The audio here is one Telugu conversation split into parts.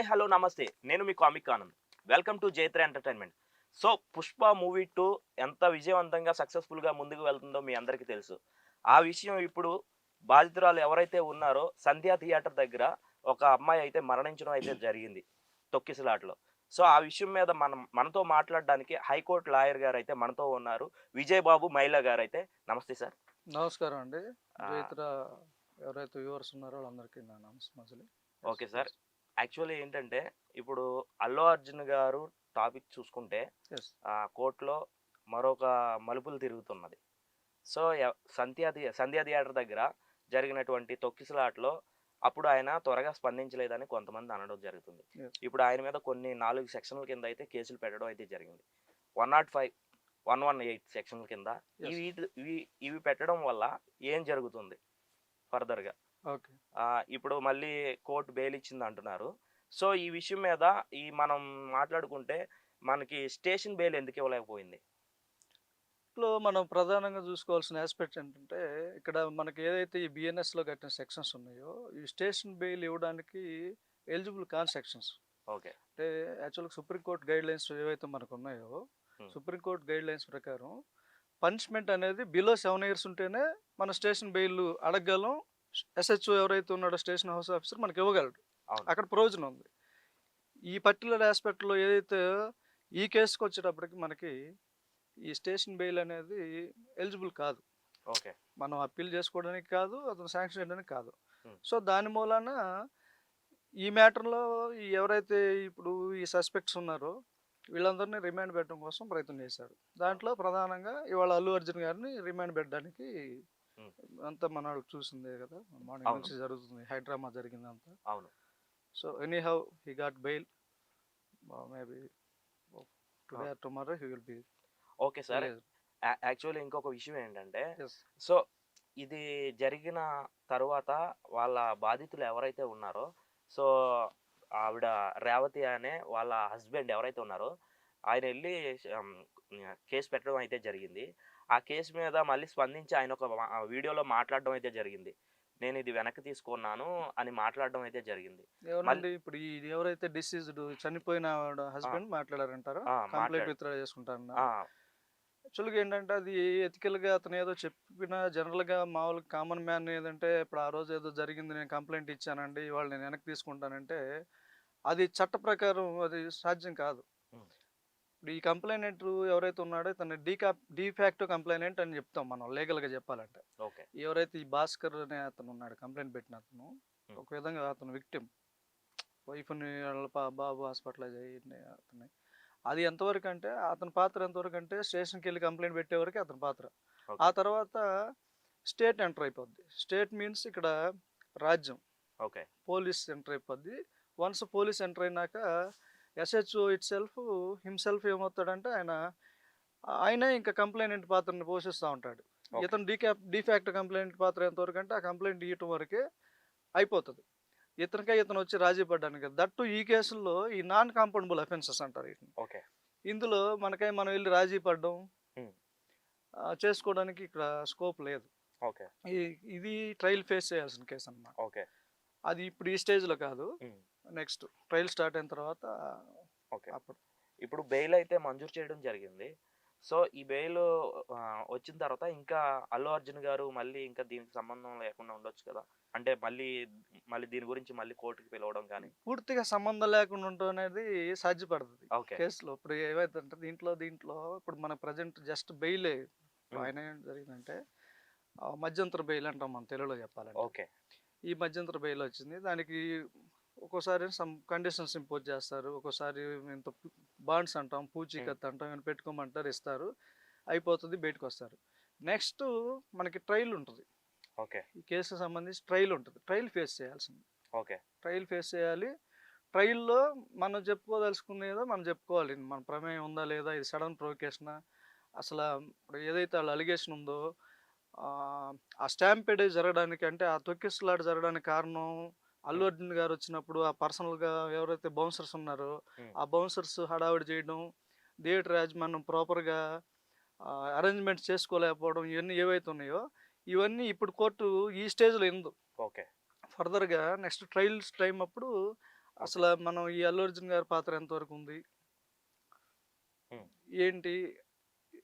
హాయ్ హలో నమస్తే. నేను మీ comic Anand. Welcome to Jaitra entertainment. So Pushpa movie two ఎంత విజయవంతంగా సక్సెస్ఫుల్గా ముందుకు వెళ్తుందో మీ అందరికీ తెలుసు. ఆ విషయం ఇప్పుడు బాధితురాలు ఎవరైతే ఉన్నారో సంధ్యా థియేటర్ దగ్గర ఒక అమ్మాయి అయితే మరణించడం అయితే జరిగింది తొక్కిసలాట్లో. సో ఆ విషయం మీద మనం మనతో మాట్లాడడానికి హైకోర్టు లాయర్ గారు అయితే మనతో ఉన్నారు. విజయ్ బాబు మైలా గారు అయితే నమస్తే సార్. నమస్కారం అండి. ఎవరైతే వ్యూవర్స్ ఉన్నారో వాళ్ళందరికీ నా నమస్కారం ఓకే సార్. యాక్చువల్లీ ఏంటంటే ఇప్పుడు అల్లు అర్జున్ గారు టాపిక్ చూసుకుంటే ఆ కోర్టులో మరొక మలుపులు తిరుగుతున్నది. సో సంధ్యా సంధ్యా థియేటర్ దగ్గర జరిగినటువంటి తొక్కిసలాట్లో అప్పుడు ఆయన త్వరగా స్పందించలేదని కొంతమంది అనడం జరుగుతుంది. ఇప్పుడు ఆయన మీద కొన్ని నాలుగు సెక్షన్ల కింద అయితే కేసులు పెట్టడం అయితే జరిగింది. One nought five one one eight సెక్షన్ల కింద. ఇవి ఇవి పెట్టడం వల్ల ఏం జరుగుతుంది ఫర్దర్గా? ఇప్పుడు మళ్ళీ కోర్టు బెయిల్ ఇచ్చింది అంటున్నారు సో ఈ విషయం మీద ఈ మనం మాట్లాడుకుంటే మనకి స్టేషన్ బెయిల్ ఎందుకు ఇవ్వలేకపోయింది? లో మనం ప్రధానంగా చూసుకోవాల్సిన ఆస్పెక్ట్ ఏంటంటే ఇక్కడ మనకి ఏదైతే ఈ బిఎన్ఎస్లో కట్టిన సెక్షన్స్ ఉన్నాయో ఈ స్టేషన్ బెయిల్ ఇవ్వడానికి ఎలిజిబుల్ కాన్ సెక్షన్స్. ఓకే. అంటే యాక్చువల్గా సుప్రీంకోర్టు గైడ్ లైన్స్ ఏవైతే మనకు ఉన్నాయో. సుప్రీంకోర్టు గైడ్ లైన్స్ ప్రకారం పనిష్మెంట్ అనేది బిలో సెవెన్ ఇయర్స్ ఉంటేనే మన స్టేషన్ బెయిల్ అడగగలం ఎస్హెచ్ఓ ఎవరైతే ఉన్నాడో స్టేషన్ హౌస్ ఆఫీసర్ మనకి ఇవ్వగలడు. అక్కడ ప్రయోజనం ఉంది ఈ పర్టికులర్ ఆస్పెక్ట్లో ఏదైతే ఈ కేసుకి వచ్చేటప్పటికి మనకి ఈ స్టేషన్ బెయిల్ అనేది ఎలిజిబుల్ కాదు ఓకే మనం అప్పీల్ చేసుకోవడానికి కాదు అతను శాంక్షన్ చేయడానికి కాదు. సో దాని మూలాన ఈ మ్యాటర్లో ఎవరైతే ఇప్పుడు ఈ సస్పెక్ట్స్ ఉన్నారో వీళ్ళందరినీ రిమాండ్ పెట్టడం కోసం ప్రయత్నం చేశారు దాంట్లో ప్రధానంగా ఇవాళ అల్లు అర్జున్ గారిని రిమాండ్ పెట్టడానికి. అంతా మన వాళ్ళు చూసిందే కదా. మార్నింగ్. నుంచి జరుగుతుంది. హైడ్రామా జరిగిందంతా. అవును. So anyhow he got bail maybe today or tomorrow he will be okay sir actually ఇంకొక విషయం ఏంటంటే సో ఇది జరిగిన తరువాత వాళ్ళ బాధితులు ఎవరైతే ఉన్నారో సో ఆవిడ రేవతి అనే వాళ్ళ హస్బెండ్ ఎవరైతే ఉన్నారో ఆయన వెళ్ళి కేసు పెట్టడం అయితే జరిగింది. ఆ కేసు మీద మళ్ళీ స్పందించి ఆయన ఒక వీడియోలో మాట్లాడడం అయితే జరిగింది. నేను ఇది వెనక్కి తీసుకున్నాను అని మాట్లాడడం అయితే జరిగింది. ఎవరండి? ఇప్పుడు ఈ ఎవరైతే డిసీజ్డ్ చనిపోయిన హస్బెండ్ మాట్లాడారంటారో? కంప్లైంట్ విత్డ్రా చేసుకుంటారు యాక్చువల్గా ఏంటంటే అది ఎథికల్గా అతను ఏదో చెప్పిన జనరల్గా మామూలుగా కామన్ మ్యాన్ ఏదంటే ఇప్పుడు ఆ రోజు ఏదో జరిగింది నేను కంప్లైంట్ ఇచ్చానండి ఇవాళ నేను వెనక్కి తీసుకుంటానంటే అది చట్ట ప్రకారం అది సాధ్యం కాదు. ఇప్పుడు ఈ కంప్లైనెంట్ ఎవరైతే ఉన్నాడో తన డీకా డీఫాక్టో కంప్లైనెంట్ అని చెప్తాం మనం లీగల్గా చెప్పాలంటే. ఓకే. ఎవరైతే ఈ భాస్కర్ అనే అతను ఉన్నాడు కంప్లైంట్ పెట్టిన అతను. ఒక విధంగా అతను విక్టిమ్. వైఫ్ని బాబు హాస్పిటలైజ్ అయ్యి అతన్ని. అది ఎంతవరకు అంటే అతని పాత్ర ఎంతవరకు అంటే స్టేషన్కి వెళ్ళి కంప్లైంట్ పెట్టే వరకు అతని పాత్ర. ఆ తర్వాత స్టేట్ ఎంటర్ అయిపోద్ది. స్టేట్ మీన్స్ ఇక్కడ రాజ్యం. ఓకే. పోలీస్ ఎంటర్ అయిపోద్ది. వన్స్ పోలీస్ ఎంటర్ అయినాక ఎస్హెచ్ఓ ఇట్ సెల్ఫ్ హిమ్సెల్ఫ్ ఏమవుతాడంటే ఆయన ఆయనే ఇంకా కంప్లైంట్ పాత్రని పోషిస్తూ ఉంటాడు. ఇతను డీకా డిఫాక్ట్ కంప్లైంట్ పాత్ర ఎంతవరకు అంటే ఆ కంప్లైంట్ ఇవ్వటం వరకే అయిపోతుంది. ఇతనికే ఇతను వచ్చి రాజీ పడ్డానికి. దట్టు ఈ కేసుల్లో ఈ నాన్ కాంపౌండబుల్ అఫెన్సెస్ అంటారు వీటిని. ఓకే. ఇందులో మనకై మనం వెళ్ళి రాజీ పడడం చేసుకోవడానికి ఇక్కడ స్కోప్ లేదు. ఓకే. ఇది ట్రయల్ ఫేస్ చేయాల్సిన కేసు అన్నమాట ఓకే. అది ఇప్పుడు ఈ స్టేజ్లో కాదు. నెక్స్ట్ ట్రయల్ స్టార్ట్ అయిన తర్వాత ఓకే. అప్పుడు. ఇప్పుడు బెయిల్ అయితే మంజూరు చేయడం జరిగింది. సో ఈ బెయిల్ వచ్చిన తర్వాత ఇంకా అల్లు అర్జున్ గారు మళ్ళీ ఇంకా దీనికి సంబంధం లేకుండా ఉండొచ్చు కదా. అంటే మళ్ళీ మళ్ళీ దీని గురించి మళ్ళీ కోర్టుకి పిలవడం కానీ. పూర్తిగా సంబంధం లేకుండా ఉండడం అనేది సాధ్యపడుతుంది ఓకే. కేసులో. ఇప్పుడు ఏవైతే దీంట్లో దీంట్లో ఇప్పుడు మన ప్రజెంట్ జస్ట్ బెయిలే. ఆయన జరిగిందంటే మధ్యంతర బెయిల్ అంటాం మనం తెలుగులో చెప్పాలంటే. ఓకే. ఈ మధ్యంతర బెయిల్ వచ్చింది. దానికి ఒక్కోసారి సమ్ కండిషన్స్ ఇంపోజ్ చేస్తారు. ఒక్కోసారి ఇంత బాండ్స్ అంటాం పూచీకత్తు అంటాం ఇవన్నీ పెట్టుకోమంటారు ఇస్తారు. అయిపోతుంది బయటకు వస్తారు నెక్స్ట్ మనకి ట్రయల్ ఉంటుంది. ఓకే. ఈ కేసుకు సంబంధించి ట్రయల్ ఉంటుంది. ట్రయల్ ఫేస్ చేయాల్సింది. ఓకే. ట్రయల్ ఫేస్ చేయాలి. ట్రయల్లో మనం చెప్పుకోదలుచుకునేదో మనం చెప్పుకోవాలి. మన ప్రమేయం ఉందా లేదా ఇది సడన్ ప్రొవకేషనా? అసలు ఇప్పుడు ఏదైతే వాళ్ళ అలిగేషన్ ఉందో ఆ, స్టాంపేడే జరగడానికి అంటే ఆ తొక్కిసలాట జరగడానికి కారణం అల్లు అర్జున్ గారు వచ్చినప్పుడు ఆ పర్సనల్గా ఎవరైతే బౌన్సర్స్ ఉన్నారో. ఆ బౌన్సర్స్ హడావిడి చేయడం థియేటర్ యాజమాన్యం ప్రాపర్గా అరేంజ్మెంట్స్ చేసుకోలేకపోవడం ఇవన్నీ ఏవైతే ఉన్నాయో ఇవన్నీ ఇప్పుడు కోర్టు ఈ స్టేజ్లో ఎందు ఓకే. ఫర్దర్గా నెక్స్ట్ ట్రయల్స్ టైం అప్పుడు అసలు మనం ఈ అల్లు అర్జున్ గారి పాత్ర ఎంతవరకు ఉంది. ఏంటి?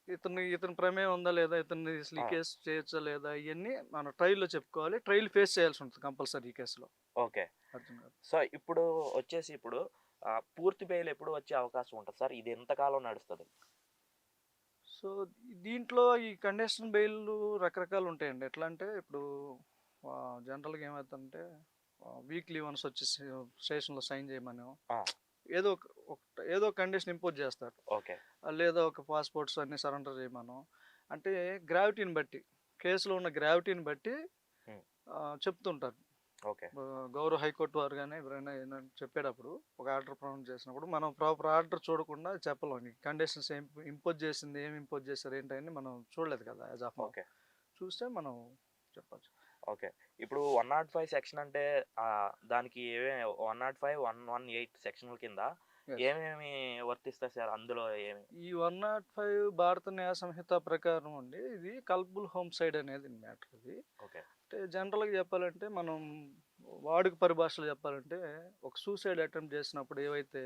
ఇతను ఇతని ప్రమేయం ఉందా లేదా ఇతన్ని అసలు ఈ. కేసు చేయొచ్చా లేదా ఇవన్నీ మనం ట్రైల్లో చెప్పుకోవాలి. ట్రైల్ ఫేస్ చేయాల్సి ఉంటుంది కంపల్సరీ ఈ కేసులో. ఓకే. గారు. సో ఇప్పుడు వచ్చేసి ఇప్పుడు ఆ, పూర్తి బెయిల్ ఎప్పుడు వచ్చే అవకాశం ఉంటుంది సార్? ఇది ఎంతకాలం నడుస్తుంది? సో దీంట్లో ఈ కండిషన్ బెయిల్ రకరకాలు ఉంటాయండి. ఎట్లా అంటే ఇప్పుడు జనరల్గా ఏమవుతుందంటే వీక్లీ వన్స్ వచ్చి స్టేషన్లో సైన్ చేయమని ఆ. ఏదో ఒక ఏదో కండిషన్ ఇంపోజ్ చేస్తారు. ఓకే. లేదా ఒక పాస్పోర్ట్స్ అన్ని సరెండర్ చేయమను. అంటే గ్రావిటీని బట్టి కేసులో ఉన్న గ్రావిటీని బట్టి చెప్తుంటారు. ఓకే. గౌరవ హైకోర్టు వారు కానీ ఎవరైనా చెప్పేటప్పుడు ఒక ఆర్డర్ ప్రొనౌన్స్ చేసినప్పుడు మనం ప్రాపర్ ఆర్డర్ చూడకుండా చెప్పలేం. కండిషన్స్ ఏం ఇంపోజ్ చేసింది ఏం ఇంపోజ్ చేశారు ఏంటని మనం చూడలేదు కదా యాజ్ ఆఫ్ ఓకే. చూస్తే మనం చెప్పచ్చు. ఓకే. ఇప్పుడు వన్ నాట్ ఫైవ్ సెక్షన్ అంటే దానికి ఏమే one nought five one one eight సెక్షన్ల కింద. ఏమేమి వర్తిస్తాయి సార్? అందులో ఏమి? ఈ వన్ నాట్ ఫైవ్ భారత న్యాయ సంహిత ప్రకారం అండి ఇది కల్పుల్ హోమ్ సైడ్ అనేది మ్యాటర్ ఇది ఓకే. అంటే జనరల్గా చెప్పాలంటే మనం వాడుక పరిభాషలో చెప్పాలంటే ఒక సూసైడ్ అటెంప్ట్ చేసినప్పుడు ఏవైతే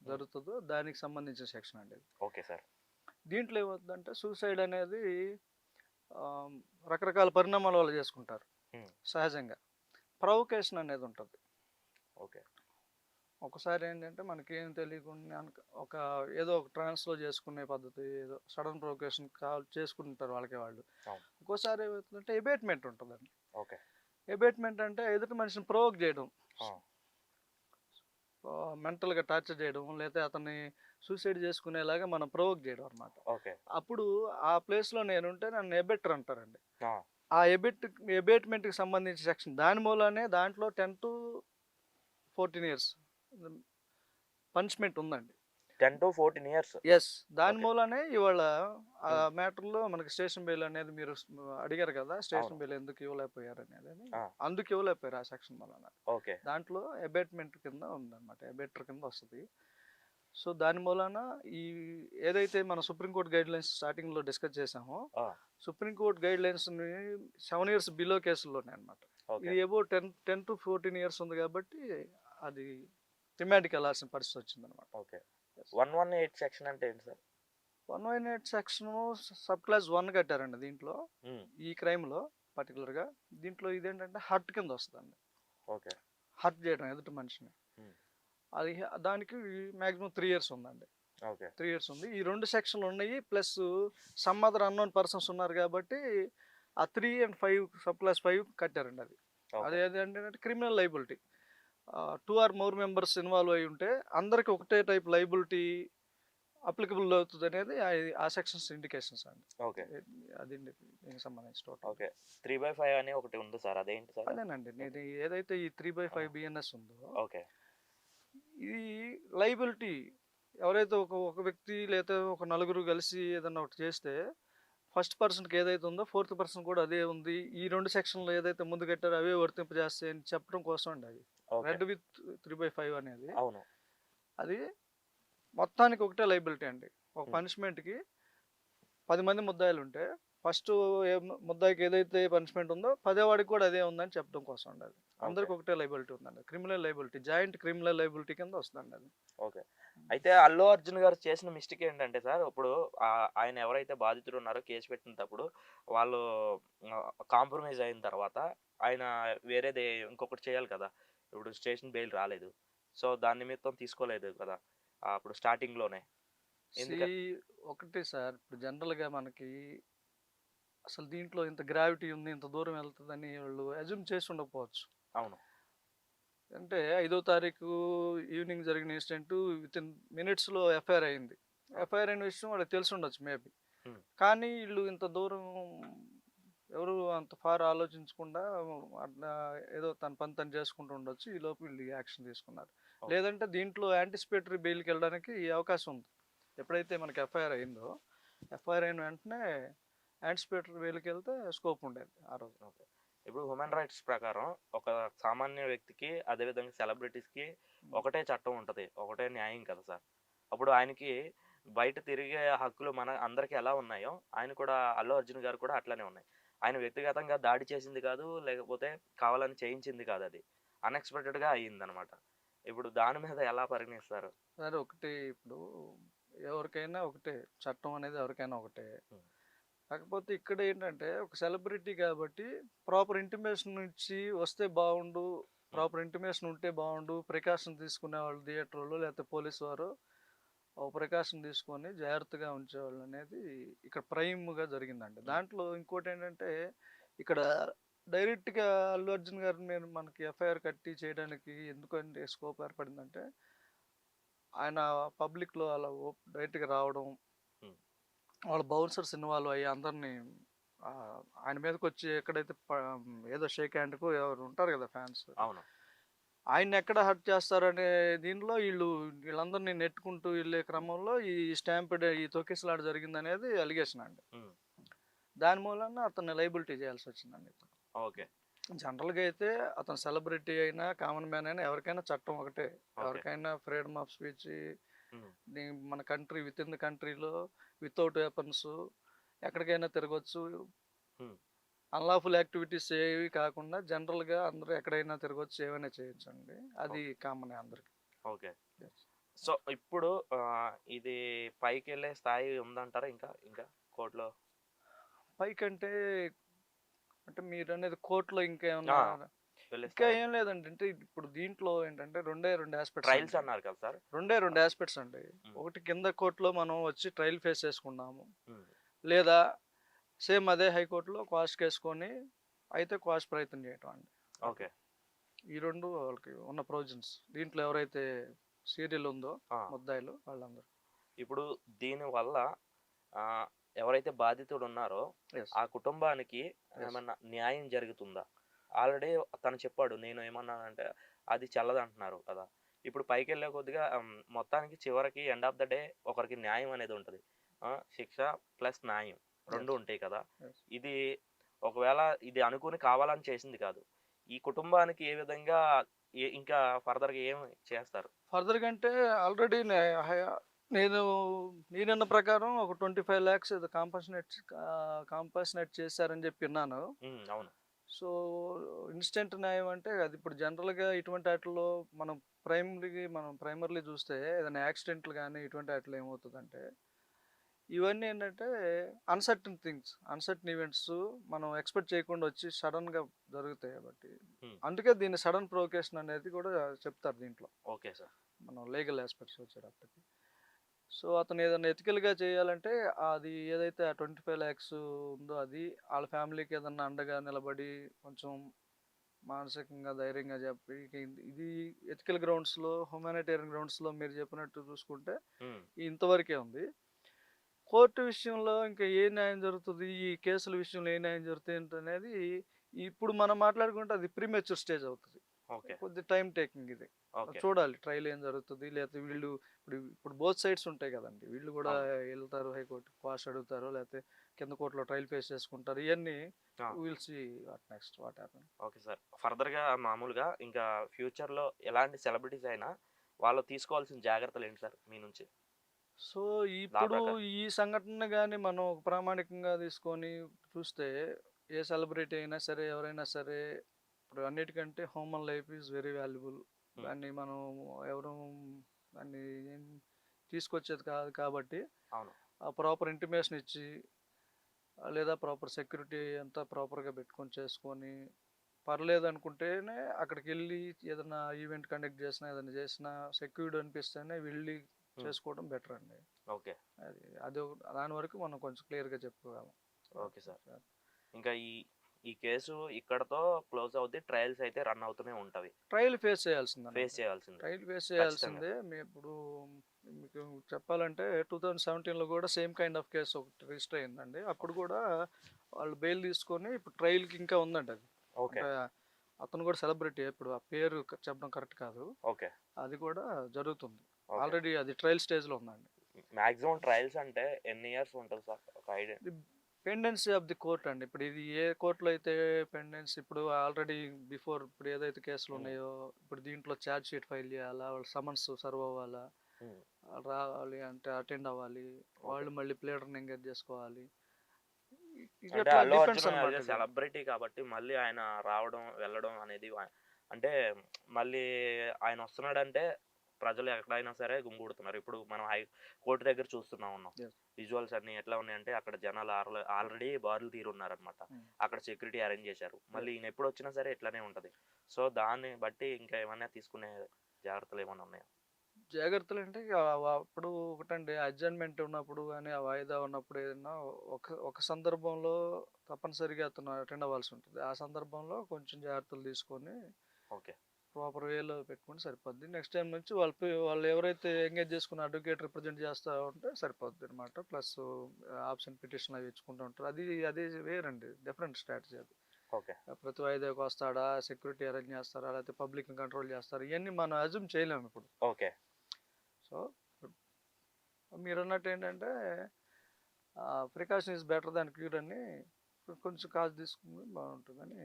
జరుగుతుందో దానికి సంబంధించిన సెక్షన్ అండి. Okay sir. దీంట్లో ఏమవుతుందంటే సూసైడ్ అనేది రకరకాల పరిణామాల వల్ల చేసుకుంటారు. సహజంగా. ప్రొవకేషన్ అనేది ఉంటుంది. ఓకే. ఒకసారి ఏంటంటే మనకి ఏం తెలియకుండా ఒక ఏదో ఒక ట్రాన్స్లో చేసుకునే పద్ధతి ఏదో సడన్ ప్రొవకేషన్ కాల్ చేసుకుంటారు వాళ్ళకి వాళ్ళు. ఒక్కోసారి ఏమవుతుందంటే ఎబేట్మెంట్ ఉంటుందండి. ఓకే. ఎబేట్మెంట్ అంటే ఎదుటి మనిషిని ప్రొవోక్ చేయడం. మెంటల్గా టార్చర్ చేయడం లేదా అతన్ని సూసైడ్ చేసుకునేలాగా మనం ప్రొవోక్ చేయడం అనమాట ఓకే. అప్పుడు ఆ ప్లేస్లో నేనుంటే నన్ను ఎబెటర్ అంటారండి. ఆ, ఆ ఎబెట్ ఎబేట్మెంట్కి సంబంధించిన సెక్షన్ దాని మూలనే దాంట్లో ten to fourteen years punishment ఉందండి. Ten to fourteen years yes దాని. మూలనే ఇవాళ ఆ. మ్యాటర్లో మనకి స్టేషన్ బెయిల్ అనేది మీరు అడిగారు కదా స్టేషన్. బెయిల్ ఎందుకు ఇవ్వలేకపోయారు అనేది. అందుకు ఇవ్వలేకపోయారు ఆ సెక్షన్ వలన ఓకే దాంట్లో ఎబేట్మెంట్ కింద ఉందన్నమాట ఎబేటర్ కింద వస్తుంది సో దాని మూలన ఈ ఏదైతే మన సుప్రీంకోర్టు గైడ్ లైన్స్ స్టార్టింగ్లో డిస్కస్ చేసామో. సుప్రీంకోర్టు గైడ్ లైన్స్ని సెవెన్ ఇయర్స్ బిలో కేసుల్లోనే అనమాట ఇది ఏవో ten ten to fourteen years ఉంది కాబట్టి అది రిమాండ్కి వెళ్ళాల్సిన పరిస్థితి వచ్చింది అనమాట okay one one eight section అంటే ఏంటి sir? One one eight section sub class one కట్టారండి దీంట్లో. ఈ క్రైమ్లో పర్టికులర్గా దీంట్లో ఇదేంటంటే హర్ట్ కింద వస్తుందండి. ఓకే. హర్ట్ చేయడం ఎదుటి మనిషిని. అది దానికి మ్యాక్సిమం త్రీ ఇయర్స్ ఉందండి. ఓకే. త్రీ ఇయర్స్ ఉంది. ఈ రెండు సెక్షన్లు ఉన్నాయి. Plus some other unknown persons ఉన్నారు కాబట్టి ఆ three and five sub class five కట్టారండి అది. అది ఏంటంటే criminal liability. Two or more members involve అయి ఉంటే అందరికి ఒకటే టైప్ లైబిలిటీ అప్లికబుల్ అవుతుంది అనేది ఆ- సెక్షన్స్ ఇండికేషన్స్ అండి. ఓకే. అది దీనికి సంబంధించి total okay. Three by five అని ఒకటి ఉంది సార్. అదేంటి సార్? అదేనండి. నేను ఏదైతే ఈ త్రీ బై ఫైవ్ బిఎన్ఎస్ ఉందో ఓకే. ఇది లైబిలిటీ ఎవరైతే ఒక ఒక వ్యక్తి లేదా ఒక నలుగురు కలిసి ఏదైనా ఒకటి చేస్తే ఫస్ట్ పర్సన్కి ఏదైతే ఉందో ఫోర్త్ పర్సన్ కూడా అదే ఉంది. ఈ రెండు సెక్షన్లు ఏదైతే ముందు కట్టారో అవే వర్తింపజేస్తాయి అని చెప్పడం కోసం అండి అది. Read with three by five అనేది. అవును. అది మొత్తానికి ఒకటే లైబిలిటీ అండి. ఒక. పనిష్మెంట్కి పది మంది ముద్దాయిలు ఉంటే ఫస్ట్ ముద్దాయికి ఏదైతే పనిష్మెంట్ ఉందో పదేవాడికి కూడా అదే ఉందని చెప్పడం కోసం అండి అది. అందరికి ఒకటే లైబిలిటీ ఉందండి. Criminal liability joint criminal liability కింద వస్తుందండి అది. ఓకే. అయితే అల్లు అర్జున్ గారు చేసిన మిస్టేక్ ఏంటంటే సార్ ఇప్పుడు ఆయన ఎవరైతే బాధితులు ఉన్నారో కేసు పెట్టినప్పుడు వాళ్ళు కాంప్రమైజ్ అయిన తర్వాత ఆయన వేరేది ఇంకొకటి చేయాలి కదా. ఇప్పుడు స్టేషన్ బెయిల్ రాలేదు. సో దాని నిమిత్తం తీసుకోలేదు కదా. అప్పుడు స్టార్టింగ్లోనే ఎందుక- See, ఒకటే సార్ ఇప్పుడు జనరల్గా మనకి అసలు దీంట్లో ఇంత గ్రావిటీ ఉంది ఇంత దూరం వెళ్తుందని వాళ్ళు అజ్యూమ్ చేసి ఉండకపోవచ్చు. అవును. అంటే ఐదో తారీఖు ఈవినింగ్ జరిగిన ఇన్సిడెంట్ విత్ ఇన్ మినిట్స్లో ఎఫ్ఐఆర్ అయింది. ఎఫ్ఐఆర్ అయిన విషయం వాళ్ళకి తెలిసి ఉండొచ్చు మేబీ. కానీ వీళ్ళు ఇంత దూరం ఎవరు అంత ఫార్ ఆలోచించకుండా అట్లా ఏదో తన పని తను చేసుకుంటూ ఉండొచ్చు. ఈ లోపు వీళ్ళు యాక్షన్ తీసుకున్నారు. లేదంటే దీంట్లో యాంటిసిపేటరీ బెయిల్కి వెళ్ళడానికి ఈ అవకాశం ఉంది. ఎప్పుడైతే మనకి ఎఫ్ఐఆర్ అయిందో ఎఫ్ఐఆర్ అయిన వెంటనే యాంటిసిపేటరీ బెయిల్కి వెళ్తే స్కోప్ ఉండేది ఆ రోజు. ఇప్పుడు హ్యూమన్ రైట్స్ ప్రకారం ఒక సామాన్య వ్యక్తికి అదేవిధంగా సెలబ్రిటీస్కి ఒకటే చట్టం ఉంటది. ఒకటే న్యాయం కదా సార్. అప్పుడు ఆయనకి బయట తిరిగే హక్కులు మన అందరికి ఎలా ఉన్నాయో ఆయన కూడా అల్లు అర్జున్ గారు కూడా అట్లానే ఉన్నాయి. ఆయన వ్యక్తిగతంగా దాడి చేసింది కాదు లేకపోతే కావాలని చేయించింది కాదు అది. అన్ఎక్స్పెక్టెడ్గా అయ్యింది అనమాట ఇప్పుడు దాని మీద ఎలా పరిగణిస్తారు సరే ఒకటి ఇప్పుడు ఎవరికైనా ఒకటే చట్టం అనేది ఎవరికైనా ఒకటే. కాకపోతే ఇక్కడ ఏంటంటే ఒక సెలబ్రిటీ కాబట్టి ప్రాపర్ ఇంటిమేషన్ ఇచ్చి వస్తే బాగుండు ప్రాపర్ ఇంటిమేషన్ ఉంటే బాగుండు ప్రికాషన్ తీసుకునే వాళ్ళు థియేటర్ వాళ్ళు లేకపోతే పోలీస్ వారు ప్రికాషన్ తీసుకొని జాగ్రత్తగా ఉంచేవాళ్ళు అనేది ఇక్కడ ప్రైమ్గా జరిగిందండి. దాంట్లో ఇంకోటి ఏంటంటే ఇక్కడ డైరెక్ట్గా అల్లు అర్జున్ గారిని మీరు మనకి ఎఫ్ఐఆర్ కట్టి చేయడానికి ఎందుకంటే స్కోప్ ఏర్పడిందంటే ఆయన పబ్లిక్లో అలా డైరెక్ట్గా రావడం. వాళ్ళ బౌన్సర్స్ ఇన్వాల్వ్ అయ్యి అందరినీ ఆయన మీదకి వచ్చి ఎక్కడైతే ఏదో షేక్ హ్యాండ్కు ఎవరు ఉంటారు కదా ఫ్యాన్స్ అవును. ఆయన ఎక్కడ హర్ట్ చేస్తారనే దీనిలో వీళ్ళు వీళ్ళందరినీ నెట్టుకుంటూ వెళ్ళే క్రమంలో ఈ స్టాంపిడ్ ఈ తొక్కిసలాట జరిగింది అనేది అలిగేషన్ అండి. దాని మూలన అతన్ని లైబిలిటీ చేయాల్సి వచ్చిందండి ఓకే. జనరల్గా అయితే అతను సెలబ్రిటీ అయినా కామన్ మ్యాన్ అయినా ఎవరికైనా చట్టం ఒకటే. ఎవరికైనా ఫ్రీడమ్ ఆఫ్ స్పీచ్ మన కంట్రీ విత్ ఇన్ ద కంట్రీలో వితౌట్ వెపన్స్ ఎక్కడికైనా తిరగచ్చు. అన్లాఫుల్ యాక్టివిటీస్ ఏవి కాకుండా జనరల్గా అందరూ ఎక్కడైనా తిరగచ్చు ఏమైనా చేయొచ్చు అండి అది కామన్ అందరికి. ఓకే. సో ఇప్పుడు ఇది పైకి వెళ్ళే స్థాయి ఉందంటారా ఇంకా? ఇంకా కోర్టులో? పైకి అంటే అంటే మీరు అనేది కోర్టులో ఇంకా ఏమన్నా ఇంకా ఏం లేదండి. అంటే ఇప్పుడు దీంట్లో ఏంటంటే రెండే రెండు ఆస్పెక్ట్స్ ట్రయల్స్ అన్నారు కదా సార్? రెండే రెండు ఆస్పెక్ట్స్ అండి. ఒకటి కింద కోర్టులో మనం వచ్చి ట్రయల్ ఫేస్ చేసుకున్నాము లేదా సేమ్ అదే హైకోర్టులో క్వాష్ వేసుకొని అయితే క్వాష్ ప్రయత్నం చేయటం అండి ఓకే. ఈ రెండు వాళ్ళకి ఉన్న ప్రొవిజన్స్. దీంట్లో ఎవరైతే సీరియల్ ఉందో ముద్దాయిలు వాళ్ళందరూ. ఇప్పుడు దీని వల్ల ఎవరైతే బాధితుడు ఉన్నారో. ఆ కుటుంబానికి ఏమన్నా న్యాయం జరుగుతుందా? ఆల్రెడీ తను చెప్పాడు నేను ఏమన్నానంటే అది చల్లదు అంటున్నారు కదా! ఇప్పుడు పైకి వెళ్ళే కొద్దిగా మొత్తానికి చివరికి ఎండ్ ఆఫ్ ద డే ఒకరికి న్యాయం అనేది ఉంటుంది. శిక్ష ప్లస్ న్యాయం. రెండు ఉంటాయి కదా. ఇది ఒకవేళ ఇది అనుకుని కావాలని చేసింది కాదు. ఈ కుటుంబానికి ఏ విధంగా ఇంకా ఫర్దర్గా ఏం చేస్తారు? ఫర్దర్ కంటే ఆల్రెడీ నేను నేనన్న ప్రకారం ఒక twenty five lakhs compensate compensate చేశారని చెప్పి విన్నాను. అవును. సో ఇన్స్టెంట్ న్యాయం అంటే అది ఇప్పుడు జనరల్గా ఇటువంటి వాటిల్లో మనం ప్రైమరీకి మనం ప్రైమర్లీ చూస్తే ఏదైనా యాక్సిడెంట్లు కానీ ఇటువంటి వాటిలో ఏమవుతుందంటే ఇవన్నీ ఏంటంటే అన్సర్టన్ థింగ్స్ అన్సర్టన్ ఈవెంట్స్ మనం ఎక్స్పెక్ట్ చేయకుండా వచ్చి సడన్గా జరుగుతాయి కాబట్టి. అందుకే దీన్ని సడన్ ప్రొవకేషన్ అనేది కూడా చెప్తారు దీంట్లో. Okay sir. మనం లీగల్ ఆస్పెక్ట్స్ వచ్చేటప్పటికి. సో అతను ఏదైనా ఎథికల్గా చేయాలంటే అది ఏదైతే ఆ ట్వంటీ ఫైవ్ ల్యాక్స్ ఉందో అది వాళ్ళ ఫ్యామిలీకి ఏదన్నా అండగా నిలబడి కొంచెం మానసికంగా ధైర్యంగా చెప్పి ఇది- ఎథికల్ గ్రౌండ్స్లో హ్యుమానిటేరియన్ గ్రౌండ్స్లో మీరు చెప్పినట్టు చూసుకుంటే ఇంతవరకే ఉంది. కోర్టు విషయంలో ఇంకా ఏ న్యాయం జరుగుతుంది? ఈ కేసుల విషయంలో ఏ న్యాయం జరుగుతుంది అనేది ఇప్పుడు మనం మాట్లాడుకుంటే అది ప్రీమెచ్యూర్ స్టేజ్ అవుతుంది. ఓకే. కొద్ది టైం టేకింగ్ ఇది. చూడాలి ట్రయల్ ఏం జరుగుతుంది? లేకపోతే వీళ్ళు ఇప్పుడు ఇప్పుడు బోత్ సైడ్స్ ఉంటాయి కదండి. వీళ్ళు కూడా వెళ్తారు హైకోర్టు క్వాష్ అడుగుతారు లేకపోతే కింద కోర్టులో ట్రయల్ ఫేస్ చేసుకుంటారు. ఇవన్నీ ఆ. Will see what next what happen okay sir. ఫర్దర్గా మామూలుగా ఇంకా ఫ్యూచర్లో ఎలాంటి సెలబ్రిటీస్ అయినా వాళ్ళు తీసుకోవాల్సిన జాగ్రత్తలు ఏంటి సార్ మీ నుంచి? సో ఇప్పుడు. ఈ సంఘటన కానీ మనం ఒక ప్రామాణికంగా తీసుకొని చూస్తే ఏ సెలబ్రిటీ అయినా సరే ఎవరైనా సరే ఇప్పుడు అన్నిటికంటే human life is very valuable. దాన్ని మనం ఎవరు దాన్ని ఏం తీసుకొచ్చేది కాదు కాబట్టి ప్రాపర్ ఇంటిమేషన్ ఇచ్చి లేదా ప్రాపర్ సెక్యూరిటీ అంతా ప్రాపర్గా పెట్టుకొని చేసుకొని పర్లేదు అనుకుంటేనే అక్కడికి వెళ్ళి ఏదైనా ఈవెంట్ కండక్ట్ చేసినా ఏదైనా చేసినా సెక్యూర్డ్ అనిపిస్తేనే వెళ్ళి చేసుకోవడం బెటర్ అండి. ఓకే. అది అది దాని వరకు మనం కొంచెం క్లియర్గా చెప్పుకోగలం. Okay sir. ఇంకా ఈ ఈ కేసు ఇక్కడతో క్లోజ్ అవుద్ది ట్రయల్స్ అయితే రన్ అవుతూనే ఉంటవి. ట్రయల్ ఫేస్ చేయాల్సిందే ఫేస్ చేయాల్సింది. ట్రయల్ ఫేస్ చేయాల్సిందే. మీ ఇప్పుడు మీకు చెప్పాలంటే టూ థౌజండ్ సెవెంటీన్లో కూడా సేమ్ కైండ్ ఆఫ్ కేసు ఒకటి రిజిస్టర్ అయిందండి. అప్పుడు కూడా వాళ్ళు బెయిల్ తీసుకొని ఇప్పుడు ట్రయల్కి ఇంకా ఉందండి అది. ఓకే. అతను కూడా సెలబ్రిటీ ఇప్పుడు ఆ పేరు చెప్పడం కరెక్ట్ కాదు. ఓకే. అది కూడా జరుగుతుంది. ఆల్రెడీ అది ట్రయల్ స్టేజ్లో ఉందండి. మాక్సిమం ట్రయల్స్ అంటే ఎన్ని ఇయర్స్ ఉంటుంది సార్ ఒక idea? Pendency of the court అండి. ఇప్పుడు ఇది ఏ కోర్టులో అయితే పెండెన్సీ ఇప్పుడు ఆల్రెడీ బిఫోర్ ఇప్పుడు ఏదైతే కేసులు. ఉన్నాయో ఇప్పుడు దీంట్లో ఛార్జ్ షీట్ ఫైల్ చేయాలా వాళ్ళు సమన్స్ సర్వ్ అవ్వాలా వాళ్ళు రావాలి అంటే అటెండ్ అవ్వాలి వాళ్ళు మళ్ళీ ప్లేడర్ని ఎంగేజ్ చేసుకోవాలి. సెలబ్రిటీ కాబట్టి మళ్ళీ ఆయన రావడం వెళ్ళడం అనేది అంటే మళ్ళీ ఆయన వస్తున్నాడంటే ప్రజలు ఎక్కడైనా సరే గుమిగూడుతున్నారు. ఇప్పుడు మనం హై కోర్టు దగ్గర చూస్తున్నాం ఉన్నాం. విజువల్స్ అన్ని ఎట్లా ఉన్నాయంటే అక్కడ జనాలు ఆల్రెడీ బారులు తీరున్నారనమాట Hmm. అక్కడ సెక్యూరిటీ అరేంజ్ చేశారు. మళ్ళీ ఈయన ఎప్పుడు వచ్చినా సరే ఇట్లానే ఉంటది. సో దాన్ని బట్టి ఇంకా ఏమైనా తీసుకునే జాగ్రత్తలు ఏమైనా ఉన్నాయా? జాగ్రత్తలు అంటే అప్పుడు ఒకటండి. అడ్జర్న్మెంట్ ఉన్నప్పుడు కానీ ఆ వాయిదా ఉన్నప్పుడు ఏదైనా ఒక ఒక సందర్భంలో తప్పనిసరిగా అతను అటెండ్ అవ్వాల్సి ఉంటుంది. ఆ సందర్భంలో కొంచెం జాగ్రత్తలు తీసుకొని ఓకే. ప్రాపర్ వేలో పెట్టుకుంటే సరిపోద్ది. నెక్స్ట్ టైం నుంచి వాళ్ళు వాళ్ళు ఎవరైతే ఎంగేజ్ చేసుకున్న అడ్వకేట్ రిప్రజెంట్ చేస్తూ ఉంటే సరిపోద్ది అనమాట ప్లస్ ఆప్షన్ పిటిషన్ అవి ఇచ్చుకుంటూ ఉంటారు. అది అది వేరండి డిఫరెంట్ స్ట్రాటజీ అది. ఓకే ప్రతి వాయిదాకి వస్తాడా సెక్యూరిటీ అరేంజ్ చేస్తారా? లేకపోతే పబ్లిక్ని కంట్రోల్ చేస్తారా? ఇవన్నీ మనం అజ్యూమ్ చేయలేము ఇప్పుడు. ఓకే సో మీరు అన్నట్టు ఏంటంటే precaution is better than cure అని కొంచెం కాజు తీసుకుంటే బాగుంటుందని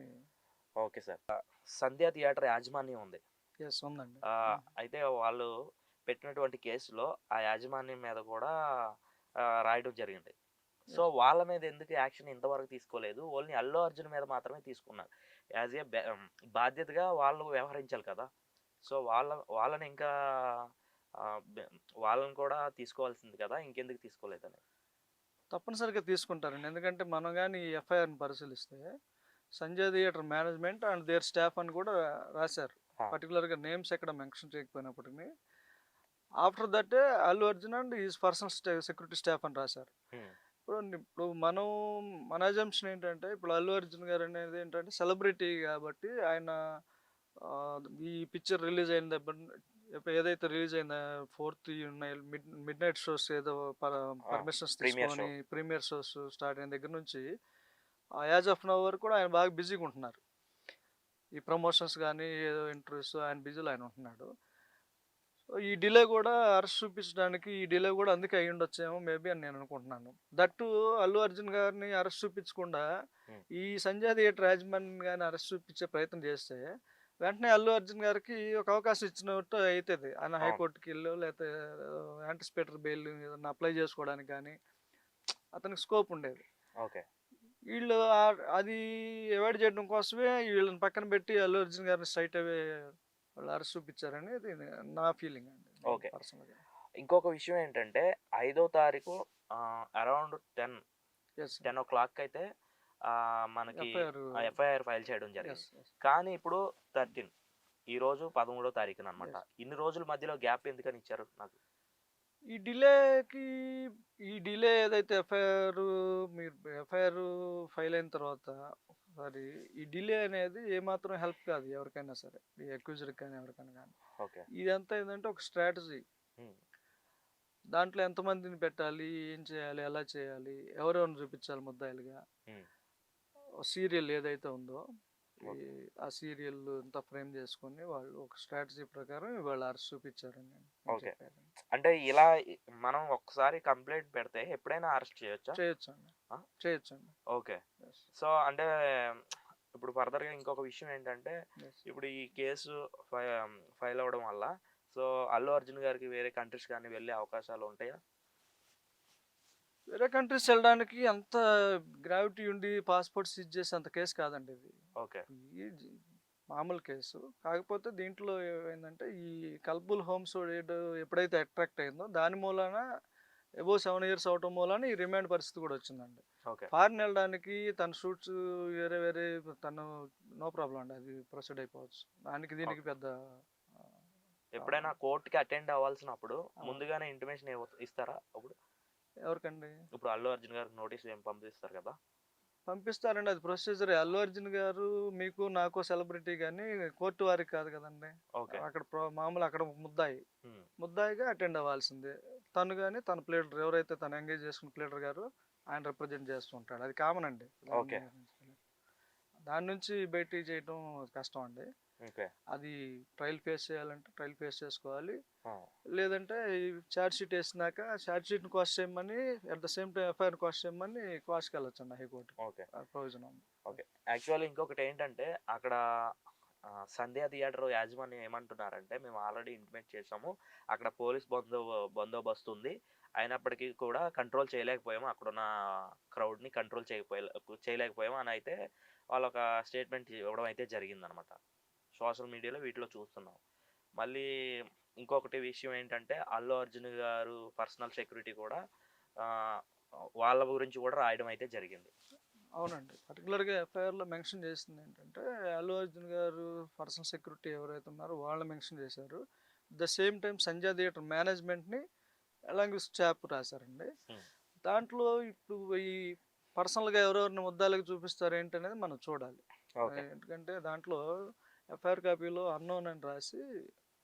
ఓకే సార్. సంధ్యా థియేటర్ యాజమాన్యం ఉంది. ఎస్ ఉందండి. ఆ, అయితే వాళ్ళు పెట్టినటువంటి కేసులో ఆ యాజమాన్యం మీద కూడా ఆ, రాయడం జరిగింది. సో వాళ్ళ మీద ఎందుకు యాక్షన్ ఇంతవరకు తీసుకోలేదు? ఓన్లీ అల్లు అర్జున్ మీద మాత్రమే తీసుకున్నారు. యాజ్ ఏ బాధ్యతగా వాళ్ళు వ్యవహరించాలి కదా. సో వాళ్ళ వాళ్ళని ఇంకా ఆ, బె- వాళ్ళని కూడా తీసుకోవాల్సింది కదా. ఇంకెందుకు తీసుకోలేదని. తప్పనిసరిగా తీసుకుంటారండి. ఎందుకంటే మనం కానీ ఎఫ్ఐఆర్ని పరిశీలిస్తే Sanjay theatre management and their staff అని కూడా రాశారు. పర్టికులర్గా నేమ్స్ ఎక్కడ mention చేయకపోయినప్పటికీ after that Allu Arjun and his personal స్టా సెక్యూరిటీ స్టాఫ్ అని రాశారు. ఇప్పుడు ఇప్పుడు మనం మన అజంప్షన్ ఏంటంటే ఇప్పుడు అల్లు అర్జున్ గారు అనేది ఏంటంటే సెలబ్రిటీ కాబట్టి ఆయన ఈ పిక్చర్ రిలీజ్ అయిన దగ్గర ఏదైతే రిలీజ్ అయిందో fourth mid midnight shows ఏదో పర్మిషన్స్ తీసుకొని ప్రీమియర్ షోస్ స్టార్ట్ అయిన దగ్గర నుంచి యాజ్ ఆఫ్ నవ్ వరకు కూడా ఆయన బాగా బిజీగా ఉంటున్నారు. ఈ ప్రమోషన్స్ కానీ ఏదో ఇంటర్వ్యూస్ ఆయన బిజీలో ఆయన ఉంటున్నాడు. సో ఈ డిలే కూడా అరెస్ట్ చూపించడానికి ఈ డిలే కూడా అందుకే అయ్యి ఉండొచ్చేమో మేబీ అని నేను అనుకుంటున్నాను. దట్టు అల్లు అర్జున్ గారిని అరెస్ట్ చూపించకుండా. ఈ సంజయ్ థియేటర్ యాజమాన్యం కానీ అరెస్ట్ చూపించే ప్రయత్నం చేస్తే వెంటనే అల్లు అర్జున్ గారికి ఒక అవకాశం ఇచ్చినట్టు అవుతుంది ఆయన. హైకోర్టుకి వెళ్ళి లేకపోతే యాంటిసిపేటర్ బెయిల్ ఏదైనా అప్లై చేసుకోవడానికి కానీ అతనికి స్కోప్ ఉండేది. ఓకే. వీళ్ళు అది అవాయిడ్ చేయడం కోసమే వీళ్ళని పక్కన పెట్టి అల్లు అర్జున్ గారిని స్ట్రైట్ అవే వాళ్ళు అరెస్ట్ చూపించారని నా ఫీలింగ్ అండి. Okay. పర్సనల్గా ఇంకొక విషయం ఏంటంటే ఐదో తారీఖు around ten ten o'clock అయితే మనకి ఎఫ్ఐఆర్ ఫైల్ చేయడం జరిగింది. కానీ ఇప్పుడు థర్టీన్ ఈ రోజు పదమూడో తారీఖున అనమాట ఇన్ని రోజుల మధ్యలో గ్యాప్ ఎందుకని ఇచ్చారు నాకు? ఈ డిలేకి ఈ డిలే ఏదైతే ఎఫ్ఐఆర్ మీరు ఎఫ్ఐఆర్ ఫైల్ అయిన తర్వాత సారీ ఈ డిలే అనేది ఏమాత్రం హెల్ప్ కాదు ఎవరికైనా సరే ఈ అక్యూజర్కి కానీ ఎవరికైనా కానీ ఓకే ఇదంతా ఏంటంటే ఒక స్ట్రాటజీ దాంట్లో ఎంతమందిని పెట్టాలి ఏం చేయాలి ఎలా చేయాలి ఎవరెవరిని చూపించాలి ముద్దాయిలుగా. సీరియల్ ఏదైతే ఉందో. ఆ సీరియల్ అంతా ఫ్రేమ్ చేసుకొని వాళ్ళు ఒక స్ట్రాటజీ ప్రకారం వాళ్ళు అరెస్ట్ చూపించారని నేను. చెప్పాను. అంటే ఇలా మనం ఒక్కసారి కంప్లైంట్ పెడితే ఎప్పుడైనా అరెస్ట్ చేయొచ్చా? చేయొచ్చండి. ఆ? చేయొచ్చండి. ఓకే. సో అంటే ఇప్పుడు ఫర్దర్గా ఇంకొక విషయం ఏంటంటే. ఇప్పుడు ఈ కేసు ఫైల్ అవ్వడం వల్ల సో అల్లు అర్జున్ గారికి వేరే కంట్రీస్ కానీ వెళ్ళే అవకాశాలు ఉంటాయా? వేరే కంట్రీస్ వెళ్ళడానికి అంత గ్రావిటీ ఉండి పాస్పోర్ట్ సీజ్ చేసే అంత కేసు కాదండి ఇది. ఓకే. మామూలు కేసు. కాకపోతే దీంట్లో ఏమైందంటే ఈ కల్బుల్ హోమ్స్ ఎప్పుడైతే అట్రాక్ట్ అయిందో దాని మూలాన ఎబో సెవెన్ ఇయర్స్ అవటం మూలాన ఈ రిమాండ్ పరిస్థితి కూడా వచ్చిందండి. ఓకే. ఫారిన్ వెళ్ళడానికి తన షూట్స్ వేరే వేరే తను నో ప్రాబ్లం అండి అది ప్రొసీడ్ అయిపోవచ్చు. దానికి దీనికి పెద్ద ఎప్పుడైనా కోర్టుకి అటెండ్ అవ్వాల్సినప్పుడు. ముందుగానే ఇంటిమేషన్ ఇస్తారా అప్పుడు? ఎవరికండి? ఇప్పుడు అల్లు అర్జున్ గారికి నోటీస్ ఏం పంపిస్తారు కదా? పంపిస్తారండి. అది ప్రొసీజర్. అల్లు అర్జున్ గారు మీకు నాకు సెలబ్రిటీ కానీ కోర్టు వారికి కాదు కదండి. అక్కడ మామూలు అక్కడ ముద్దాయి. ముద్దాయిగా అటెండ్ అవ్వాల్సిందే. తను కానీ తన ప్లేటర్ ఎవరైతే తను ఎంగేజ్ చేసుకున్న ప్లేటర్ గారు ఆయన రిప్రజెంట్ చేస్తూ ఉంటాడు. అది కామన్ అండి. దాని నుంచి బయటికి చేయడం కష్టం అండి. అది ట్రయల్ ఫేస్ చేయాలంటే ట్రయల్ ఫేస్ చేసుకోవాలి. లేదంటే ఛార్జ్ షీట్ వేసినాక ఛార్జ్ షీట్ క్వాష్ చేయమని at the same time FIR quash చేయమని క్వాష్కి వెళ్ళొచ్చు అండి హైకోర్టు ఓకే ప్రొవిజన్ ఉంది. యాక్చువల్లీ ఇంకొకటి ఏంటంటే అక్కడ సంధ్యా థియేటర్ యాజమాన్యం ఏమంటున్నారంటే మేము ఆల్రెడీ ఇంటిమేట్ చేసాము అక్కడ పోలీస్ బందో బందోబస్తు ఉంది. అయినప్పటికీ కూడా కంట్రోల్ చేయలేకపోయాము. అక్కడున్న క్రౌడ్ని కంట్రోల్ చేయకపోయే చేయలేకపోయాము. అని అయితే వాళ్ళు ఒక స్టేట్మెంట్ ఇవ్వడం అయితే జరిగిందనమాట. సోషల్ మీడియాలో వీటిలో చూస్తున్నాం. మళ్ళీ ఇంకొకటి విషయం ఏంటంటే అల్లు అర్జున్ గారు పర్సనల్ సెక్యూరిటీ కూడా వాళ్ళ గురించి కూడా రాయడం అయితే జరిగింది. అవునండి. పర్టికులర్గా ఎఫ్ఐఆర్లో మెన్షన్ చేసింది ఏంటంటే అల్లు అర్జున్ గారు పర్సనల్ సెక్యూరిటీ ఎవరైతే ఉన్నారో వాళ్ళు మెన్షన్ చేశారు. The same time Sanjay theatre మేనేజ్మెంట్ని ఎలాంగ్వేజ్ చాప్ రాశారండి. దాంట్లో ఇప్పుడు ఈ పర్సనల్గా ఎవరెవరిని ముద్దాలకు చూపిస్తారు ఏంటనేది మనం చూడాలి. ఎందుకంటే దాంట్లో ఎఫ్ఐఆర్ కాపీలో అన్నోన్ అని రాసి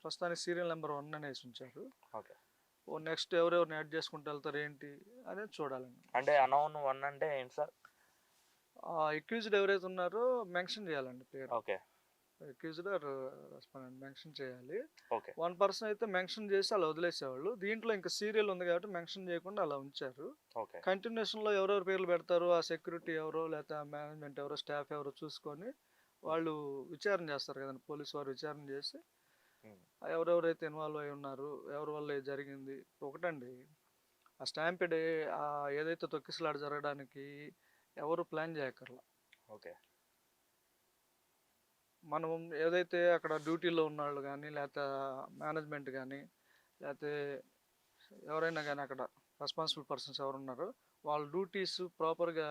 ప్రస్తుతానికి సీరియల్ నెంబర్ వన్ అనేసి ఉంచారు ఓకే. ఓ నెక్స్ట్ ఎవరెవరిని యాడ్ చేసుకుంటూ వెళ్తారు ఏంటి అనేది చూడాలండి. అంటే అనౌన్ వన్ అంటే ఏంటి సార్? ఆ అక్యూజ్డ్ ఎవరైతే ఉన్నారో మెన్షన్ చేయాలండి పేరు. Okay. Accused or respondent mention చేయాలి. ఓకే. వన్ పర్సన్ అయితే మెన్షన్ చేసి అలా వదిలేసేవాళ్ళు. దీంట్లో ఇంకా సీరియల్ ఉంది కాబట్టి మెన్షన్ చేయకుండా అలా ఉంచారు. ఓకే. కంటిన్యూషన్లో ఎవరెవరు పేర్లు పెడతారు? ఆ సెక్యూరిటీ ఎవరో లేకపోతే మేనేజ్మెంట్ ఎవరో స్టాఫ్ ఎవరో చూసుకొని వాళ్ళు విచారణ చేస్తారు కదండి పోలీసు వారు విచారణ చేసి ఎవరెవరైతే ఇన్వాల్వ్ అయి ఉన్నారు ఎవరి వల్ల జరిగింది ఒకటండి. ఆ స్టాంపిడ్ ఆ ఏదైతే తొక్కిసలాట జరగడానికి ఎవరు ప్లాన్ చేయక్కర్లా. ఓకే. మనం ఏదైతే అక్కడ డ్యూటీలో ఉన్నవాళ్ళు కానీ లేకపోతే మేనేజ్మెంట్ కానీ లేకపోతే ఎవరైనా కానీ అక్కడ రెస్పాన్సిబుల్ పర్సన్స్ ఎవరు ఉన్నారో వాళ్ళ డ్యూటీస్ ప్రాపర్గా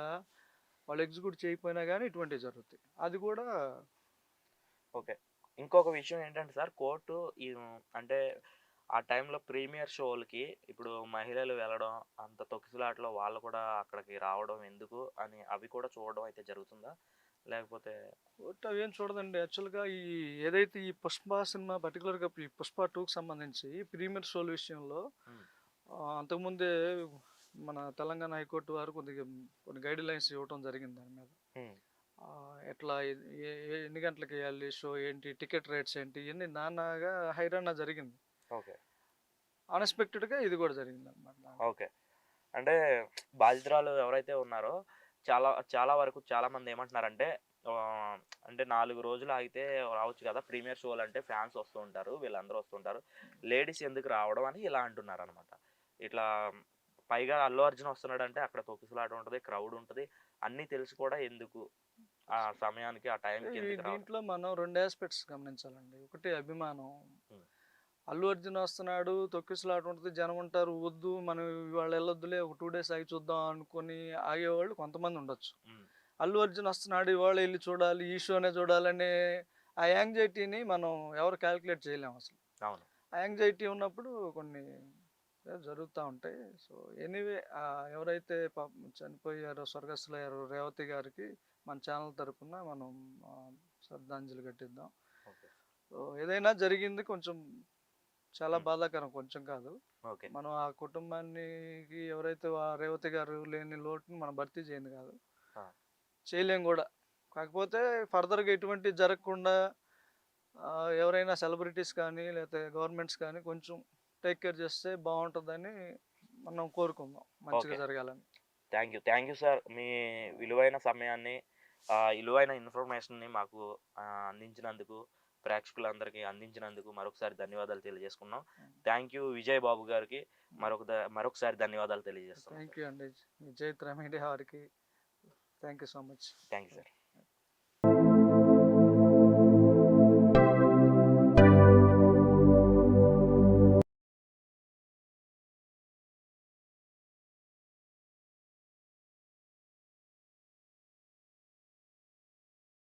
వాళ్ళు ఎగ్జిక్యూట్ చేయకపోయినా కానీ ఇటువంటివి జరుగుతాయి. అది కూడా ఓకే. ఇంకొక విషయం ఏంటంటే సార్ కోర్టు ఈ అంటే ఆ టైంలో ప్రీమియర్ షోలకి ఇప్పుడు మహిళలు వెళ్ళడం అంత తొక్కిసలాటలో వాళ్ళు కూడా అక్కడికి రావడం ఎందుకు అని అవి కూడా చూడడం అయితే జరుగుతుందా? లేకపోతే కోర్టు అవేం చూడదండి. యాక్చువల్గా ఈ ఏదైతే ఈ పుష్ప సినిమా పర్టికులర్గా ఈ పుష్ప టూకి సంబంధించి ప్రీమియర్ షోల విషయంలో అంతకుముందే మన తెలంగాణ హైకోర్టు వారు కొద్దిగా కొన్ని గైడ్ లైన్స్ ఇవ్వటం జరిగింది దాని మీద. ఎట్లా ఎన్ని గంటలకు వేయాలి షో ఏంటి టికెట్ రేట్స్ ఏంటి ఇవన్నీ నానాగా హైరాణ జరిగింది. ఓకే. అన్ఎక్స్పెక్టెడ్గా ఇది కూడా జరిగింది అనమాట ఓకే. అంటే బాధితురాలు ఎవరైతే ఉన్నారో చాలా చాలా వరకు చాలా మంది ఏమంటున్నారంటే అంటే నాలుగు రోజులు ఆగితే రావచ్చు కదా ప్రీమియర్ షోలు అంటే ఫ్యాన్స్ వస్తూ ఉంటారు వీళ్ళందరూ వస్తుంటారు లేడీస్ ఎందుకు రావడం అని ఇలా అంటున్నారు అనమాట ఇట్లా పైగా అల్లు అర్జున్ వస్తున్నాడు అంటే అక్కడ తొక్కిసలాట ఉంటుంది క్రౌడ్ ఉంటుంది. అన్నీ తెలిసి కూడా ఎందుకు ఆ సమయానికి ఆ టైంకి దీంట్లో మనం రెండు ఆస్పెక్ట్స్ గమనించాలండి. ఒకటి అభిమానం. అల్లు అర్జున్ వస్తున్నాడు తొక్కిసలాట ఉంటుంది జనం ఉంటారు వద్దు మనం ఇవాళ వెళ్ళొద్దులే ఒక టూ డేస్ ఆగి చూద్దాం అనుకొని ఆగేవాళ్ళు కొంతమంది ఉండొచ్చు. అల్లు అర్జున్ వస్తున్నాడు ఇవాళ వెళ్ళి చూడాలి ఈ షోనే చూడాలనే ఆ యాంగ్జైటీని మనం ఎవరు క్యాలిక్యులేట్ చేయలేము అసలు. అవును. ఆ యాంగ్జైటీ ఉన్నప్పుడు కొన్ని జరుగుతూ ఉంటాయి. సో ఎనీవే ఎవరైతే చనిపోయారో స్వర్గస్థులయ్యారో రేవతి గారికి మన ఛానల్ తరపున మనం శ్రద్ధాంజలి కట్టిద్దాం సో ఏదైనా జరిగింది కొంచెం చాలా. బాధాకరం కొంచెం కాదు. ఓకే. మనం ఆ కుటుంబానికి ఎవరైతే ఆ రేవతి గారు లేని లోటుని మనం భర్తీ చేయండి కాదు. చేయలేం కూడా. కాకపోతే ఫర్దర్గా ఎటువంటి జరగకుండా ఎవరైనా సెలబ్రిటీస్ కానీ లేకపోతే గవర్నమెంట్స్ కానీ కొంచెం టేక్ కేర్ చేస్తే బాగుంటుందని మనం కోరుకుందాం. మంచిగా Okay. జరగాలని. Thank you. Thank you sir. మీ విలువైన సమయాన్ని ఆ, విలువైన ఇన్ఫర్మేషన్ని మాకు ఆ, అందించినందుకు ప్రేక్షకులందరికీ అందించినందుకు మరొకసారి ధన్యవాదాలు తెలియజేసుకున్నాం. థ్యాంక్ యూ విజయ్ బాబు గారికి. మరొక ద- మరొకసారి ధన్యవాదాలు తెలియజేస్తున్నాం థ్యాంక్ యూ అండి. జైత్ర మీడియా వారికి thank you so much. Thank you sir.